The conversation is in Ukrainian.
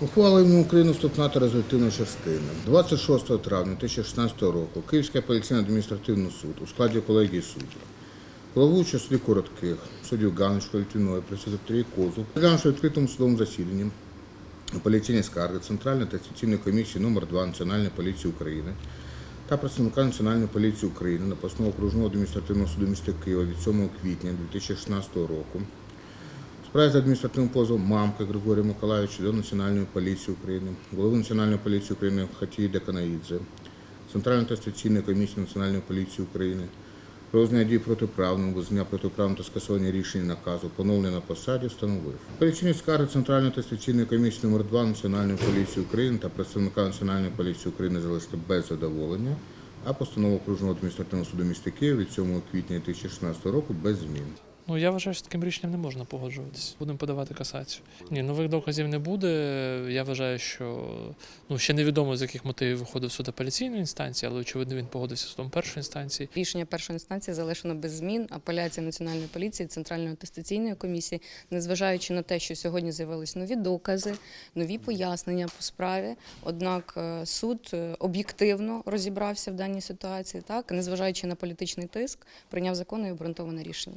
Ухвалено Україну вступна та результативна частина. 26 травня 2016 року Київський апеляційний адміністративний суд у складі колегії суддів. Головуючи судді коротких, суддів Ганочко, Літвіної, присекретарі Козу, розглянувши відкритому судовому засіданні апеляційні скарги Центральної та комісії номер 2 Національної поліції України та представника Національної поліції України на постанову окружного адміністративного суду міста Києва від 7 квітня 2016 року справі за адміністративним позовом Мамка Григорія Миколаївича до Національної поліції України, голови Національної поліції України Хатії Деканаїдзе, Центральної атестаційної комісії Національної поліції України, визнання дій протиправним, визнання протиправним та скасування рішень наказу, поновлення на посаді, встановив. Апеляційні скарги Центральної атестаційної комісії номер 2 Національної поліції України та представника Національної поліції України залишити без задоволення, а постанову окружного адміністративного суду міста Києва від 7 квітня 2016 року без змін. Ну я вважаю, що з таким рішенням не можна погоджуватися. Будемо подавати касацію. Ні, нових доказів не буде. Я вважаю, що ну ще невідомо з яких мотивів виходив суд апеляційної інстанції, але очевидно він погодився з судом першої інстанції. Рішення першої інстанції залишено без змін. Апеляція Національної поліції, Центральної атестаційної комісії, незважаючи на те, що сьогодні з'явились нові докази, нові пояснення по справі. Однак е, суд е, об'єктивно розібрався в даній ситуації, так незважаючи на політичний тиск, прийняв законне і обґрунтоване рішення.